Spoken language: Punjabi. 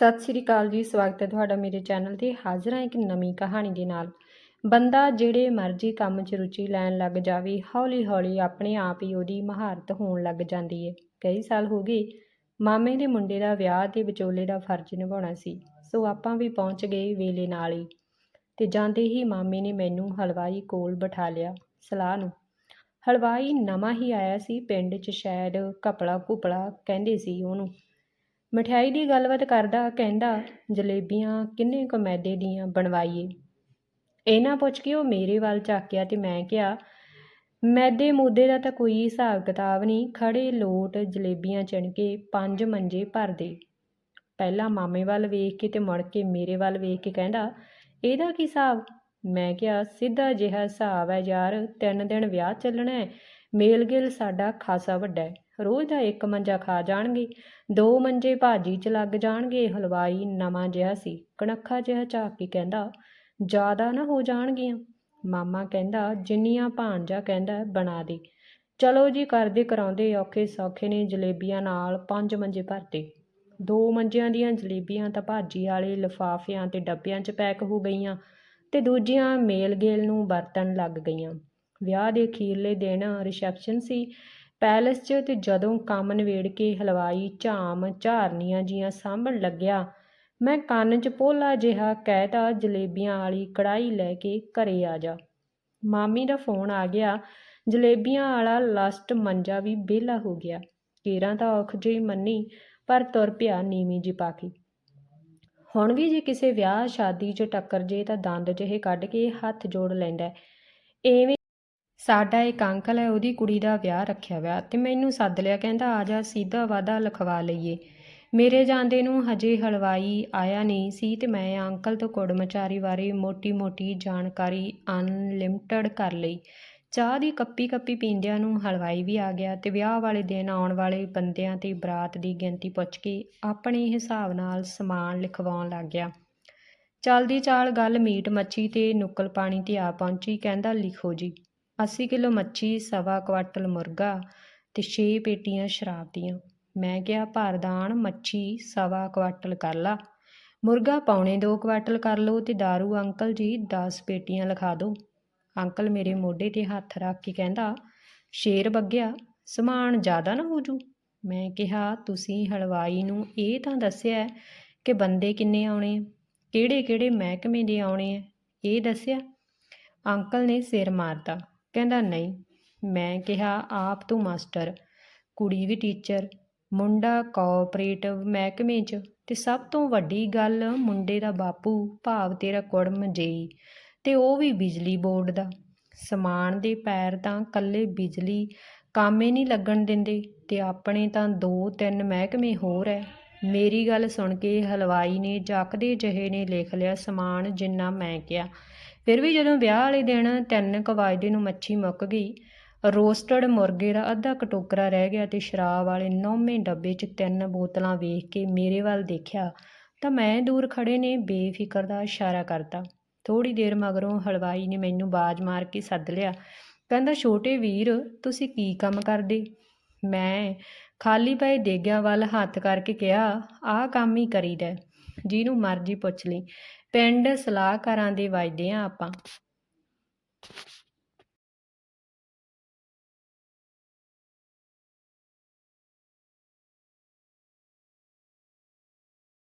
ਸਤਿ ਸ੍ਰੀ ਅਕਾਲ ਜੀ, ਸਵਾਗਤ ਹੈ ਤੁਹਾਡਾ ਮੇਰੇ ਚੈਨਲ ਤੇ। ਹਾਜ਼ਰ ਹਾਂ ਇੱਕ ਨਵੀਂ ਕਹਾਣੀ ਦੇ ਨਾਲ। ਬੰਦਾ ਜਿਹੜੇ ਮਰਜ਼ੀ ਕੰਮ 'ਚ ਰੁਚੀ ਲੈਣ ਲੱਗ ਜਾਵੇ ਹੌਲੀ ਹੌਲੀ ਆਪਣੇ ਆਪ ਹੀ ਉਹਦੀ ਮਹਾਰਤ ਹੋਣ ਲੱਗ ਜਾਂਦੀ ਹੈ ਕਈ ਸਾਲ ਹੋ ਗਏ, ਮਾਮੇ ਦੇ ਮੁੰਡੇ ਦਾ ਵਿਆਹ ਤੇ ਵਿਚੋਲੇ ਦਾ ਫਰਜ਼ ਨਿਭਾਉਣਾ ਸੀ, ਸੋ ਆਪਾਂ ਵੀ ਪਹੁੰਚ ਗਏ ਵੇਲੇ ਨਾਲ ਹੀ। ਤੇ ਜਾਂਦੇ ਹੀ ਮਾਮੇ ਨੇ ਮੈਨੂੰ ਹਲਵਾਈ ਕੋਲ ਬਿਠਾ ਲਿਆ, ਸਲਾਹ ਨੂੰ। ਹਲਵਾਈ ਨਵਾਂ ਹੀ ਆਇਆ ਸੀ, ਪਿੰਡ 'ਚ ਸ਼ਾਇਦ ਕਪੜਾ ਕੁਪੜਾ ਕਹਿੰਦੇ ਸੀ ਉਹਨੂੰ। ਮਠਿਆਈ ਦੀ ਗੱਲਬਾਤ ਕਰਦਾ ਕਹਿੰਦਾ, ਜਲੇਬੀਆਂ ਕਿੰਨੇ ਕੁ ਮੈਦੇ ਦੀਆਂ ਬਣਵਾਈਏ? ਇਹਨਾਂ ਪੁੱਛ ਕੇ ਉਹ ਮੇਰੇ ਵੱਲ ਝਾਕਿਆ ਤੇ ਮੈਂ ਕਿਹਾ, ਮੈਦੇ ਮੂਦੇ ਦਾ ਤਾਂ ਕੋਈ ਹਿਸਾਬ ਕਿਤਾਬ ਨਹੀਂ, ਖੜੇ ਲੋਟ ਜਲੇਬੀਆਂ ਚਿਣ ਕੇ ਪੰਜ ਮੰਜੇ ਭਰ ਦੇ। ਪਹਿਲਾਂ ਮਾਮੇ ਵੱਲ ਵੇਖ ਕੇ ਤੇ ਮੁੜ ਕੇ ਮੇਰੇ ਵੱਲ ਵੇਖ ਕੇ ਕਹਿੰਦਾ, ਇਹਦਾ ਕੀ ਹਿਸਾਬ? ਮੈਂ ਕਿਹਾ, ਸਿੱਧਾ ਜਿਹਾ ਹਿਸਾਬ ਹੈ ਯਾਰ, ਤਿੰਨ ਦਿਨ ਵਿਆਹ ਚੱਲਣਾ ਹੈ, ਮੇਲ ਗਿਲ ਸਾਡਾ ਖਾਸਾ ਵੱਡਾ ਹੈ, ਰੋਜ਼ ਦਾ ਇੱਕ ਮੰਜਾ ਖਾ ਜਾਣਗੇ, ਦੋ ਮੰਜੇ ਭਾਜੀ ਚ ਲੱਗ ਜਾਣਗੇ, ਹਲਵਾਈ ਨਵਾਂ ਜਿਹਾ ਸੀ, ਕਣਖਾ ਜਿਹਾ ਝਾਕ ਕੇ ਕਹਿੰਦਾ, ਜ਼ਿਆਦਾ ਨਾ ਹੋ ਜਾਣਗੀਆਂ। ਮਾਮਾ ਕਹਿੰਦਾ, ਜਿੰਨੀਆਂ ਭਾਂਜਾ ਕਹਿੰਦਾ, ਬਣਾ ਦੇ। ਚਲੋ ਜੀ, ਕਰਦੇ ਕਰਾਉਂਦੇ ਔਖੇ ਸੌਖੇ ਨੇ, ਜਲੇਬੀਆਂ ਨਾਲ ਪੰਜ ਮੰਜੇ ਭਰਤੇ। ਦੋ ਮੰਜਿਆਂ ਦੀਆਂ ਜਲੇਬੀਆਂ ਤਾਂ ਭਾਜੀ ਵਾਲੇ ਲਿਫਾਫਿਆਂ ਤੇ ਡੱਬਿਆਂ 'ਚ ਪੈਕ ਹੋ ਗਈਆਂ। ਅਤੇ ਦੂਜੀਆਂ ਮੇਲ ਗੇਲ ਨੂੰ ਵਰਤਣ ਲੱਗ ਗਈਆਂ। ਵਿਆਹ ਦੇ ਅਖੀਰਲੇ ਦਿਨ ਰਿਸੈਪਸ਼ਨ ਸੀ। ਪੈਲਸ 'ਚ ਅਤੇ ਜਦੋਂ ਕੰਮ ਨਿਬੇੜ ਕੇ ਹਲਵਾਈ ਝਾਮ ਝਾਰਨੀਆਂ ਜੀਆਂ ਸਾਂਭਣ ਲੱਗਿਆ, ਮੈਂ ਕੰਨ 'ਚ ਪੋਲਾ ਜਿਹਾ ਕਹਿਤਾ ਜਲੇਬੀਆਂ ਵਾਲੀ ਕੜਾਈ ਲੈ ਕੇ ਘਰੇ ਆ ਜਾ। ਮਾਮੀ ਦਾ ਫੋਨ ਆ ਗਿਆ। ਜਲੇਬੀਆਂ ਵਾਲਾ ਲਾਸਟ ਮੰਜਾ ਵੀ ਵਿਹਲਾ ਹੋ ਗਿਆ। ਕੇਰਾਂ ਤਾਂ ਔਖ ਜਿਹੀ ਮੰਨੀ, ਪਰ ਤੁਰ ਪਿਆ ਨੀਵੀਂ ਜੀ ਪਾ ਹੁਣ ਵੀ ਜੇ ਕਿਸੇ ਵਿਆਹ, ਸ਼ਾਦੀ 'ਚ ਟੱਕਰ ਜੇ ਤਾਂ ਦੰਦ ਜਿਹੇ ਕੱਢ ਕੇ ਹੱਥ ਜੋੜ ਲੈਂਦਾ ਐਵੇਂ ਸਾਡਾ ਇੱਕ ਅੰਕਲ ਹੈ, ਉਹਦੀ ਕੁੜੀ ਦਾ ਵਿਆਹ ਰੱਖਿਆ ਵਿਆ ਤੇ ਮੈਨੂੰ ਸੱਦ ਲਿਆ, ਕਹਿੰਦਾ ਆ ਜਾ, ਸਿੱਧਾ ਵਾਦਾ ਲਿਖਵਾ ਲਈਏ। ਮੇਰੇ ਜਾਂਦੇ ਨੂੰ ਹਜੇ ਹਲਵਾਈ ਆਇਆ ਨਹੀਂ ਸੀ ਤੇ ਮੈਂ ਅੰਕਲ ਤੋਂ ਕੁੜਮਚਾਰੀ ਬਾਰੇ ਮੋਟੀ-ਮੋਟੀ ਜਾਣਕਾਰੀ ਅਨਲਿਮਟਿਡ ਕਰ ਲਈ। ਚਾਹ ਦੀ ਕੱਪੀ ਕੱਪੀ ਪੀਂਦਿਆਂ ਨੂੰ ਹਲਵਾਈ ਵੀ ਆ ਗਿਆ ਤੇ ਵਿਆਹ ਵਾਲੇ ਦਿਨ ਆਉਣ ਵਾਲੇ ਬੰਦਿਆਂ ਤੇ ਬਰਾਤ ਦੀ ਗਿਣਤੀ ਪੁੱਛ ਕੇ ਆਪਣੇ ਹਿਸਾਬ ਨਾਲ ਸਮਾਨ ਲਿਖਵਾਉਣ ਲੱਗ ਗਿਆ। ਚਲਦੀ ਚਾਲ ਗੱਲ ਮੀਟ ਮੱਛੀ ਤੇ ਨੁੱਕਲ ਪਾਣੀ ਤੇ ਆ ਪਹੁੰਚੀ, ਕਹਿੰਦਾ, ਲਿਖੋ ਜੀ 80 ਕਿਲੋ ਮੱਛੀ, ਸਵਾ ਕੁਆਟਲ ਮੁਰਗਾ ਤੇ 6 ਪੇਟੀਆਂ ਸ਼ਰਾਬ ਦੀਆਂ। ਮੈਂ ਕਿਹਾ, ਭਾਰਦਾਨ ਮੱਛੀ ਸਵਾ ਕੁਆਟਲ ਕਰ ਲਾ। ਮੁਰਗਾ ਪੌਣੇ 2 ਕੁਆਟਲ ਕਰ ਲਓ ਤੇ दारू ਅੰਕਲ ਜੀ 10 ਪੇਟੀਆਂ ਲਿਖਾ ਦਿਓ ਅੰਕਲ ਮੇਰੇ ਮੋਢੇ ਤੇ ਹੱਥ ਰੱਖ ਕੇ ਕਹਿੰਦਾ, ਸ਼ੇਰ ਬੱਗਿਆ, ਸਮਾਨ ਜ਼ਿਆਦਾ ਨਾ ਹੋ ਜੂ ਮੈਂ ਕਿਹਾ, ਤੁਸੀਂ ਹਲਵਾਈ ਨੂੰ ਇਹ ਤਾਂ ਦੱਸਿਆ ਕਿ ਬੰਦੇ ਕਿੰਨੇ ਆਉਣੇ ਕਿਹੜੇ ਕਿਹੜੇ ਮਹਿਕਮੇ ਦੇ ਆਉਣੇ ਆ ਇਹ ਦੱਸਿਆ? ਅੰਕਲ ਨੇ ਸਿਰ ਮਾਰਤਾ, ਕਹਿੰਦਾ, ਨਹੀਂ। ਮੈਂ ਕਿਹਾ, ਆਪ ਤੂੰ ਮਾਸਟਰ, ਕੁੜੀ ਵੀ ਟੀਚਰ, ਮੁੰਡਾ ਕੋਆਪਰੇਟਿਵ ਮਹਿਕਮੇ 'ਚ ਤੇ ਸਭ ਤੋਂ ਵੱਡੀ ਗੱਲ ਮੁੰਡੇ ਦਾ ਬਾਪੂ ਭਾਵ ਤੇਰਾ ਕੁੜਮ ਜੇਈ। ਅਤੇ ਉਹ ਵੀ ਬਿਜਲੀ ਬੋਰਡ ਦਾ। ਸਮਾਨ ਦੇ ਪੈਰ ਤਾਂ ਇਕੱਲੇ ਬਿਜਲੀ ਕਾਮੇ ਨਹੀਂ ਲੱਗਣ ਦਿੰਦੇ ਅਤੇ ਆਪਣੇ ਤਾਂ ਦੋ ਤਿੰਨ ਮਹਿਕਮੇ ਹੋਰ ਹੈ ਮੇਰੀ ਗੱਲ ਸੁਣ ਕੇ ਹਲਵਾਈ ਨੇ ਜੱਕਦੇ ਜਿਹੇ ਨੇ ਲਿਖ ਲਿਆ ਸਮਾਨ ਜਿੰਨਾ ਮੈਂ ਕਿਹਾ। ਫਿਰ ਵੀ ਜਦੋਂ ਵਿਆਹ ਵਾਲੇ ਦਿਨ ਤਿੰਨ ਕੁ ਵਜੇ ਨੂੰ ਮੱਛੀ ਮੁੱਕ ਗਈ, ਰੋਸਟਡ ਮੁਰਗੇ ਦਾ ਅੱਧਾ ਕਟੋਕਰਾ ਰਹਿ ਗਿਆ ਤੇ ਸ਼ਰਾਬ ਵਾਲੇ ਨੌਵੇਂ ਡੱਬੇ 'ਚ ਤਿੰਨ ਬੋਤਲਾਂ ਵੇਖ ਕੇ ਮੇਰੇ ਵੱਲ ਦੇਖਿਆ ਤਾਂ ਮੈਂ ਦੂਰ ਖੜੇ ਨੇ ਬੇਫਿਕਰ ਦਾ ਇਸ਼ਾਰਾ ਕਰਤਾ। ਥੋੜੀ ਦੇਰ ਮਗਰੋਂ ਹਲਵਾਈ ਨੇ ਮੈਨੂੰ ਬਾਜ ਮਾਰ ਕੇ ਸੱਦ ਲਿਆ। ਕਹਿੰਦਾ, ਛੋਟੇ ਵੀਰ, ਤੁਸੀਂ ਕੀ ਕੰਮ ਕਰਦੇ? ਮੈਂ ਖਾਲੀ ਪਏ ਦੇਗਿਆਂ ਵੱਲ ਹੱਥ ਕਰਕੇ ਕਿਹਾ, ਆਹ ਕੰਮ ਹੀ ਕਰੀਦਾ ਜਿਹਨੂੰ ਮਰਜ਼ੀ ਪੁੱਛ ਲਈ। ਪਿੰਡ ਸਲਾਹਕਾਰਾਂ ਦੇ ਵਜਦੇ ਆ ਆਪਾਂ।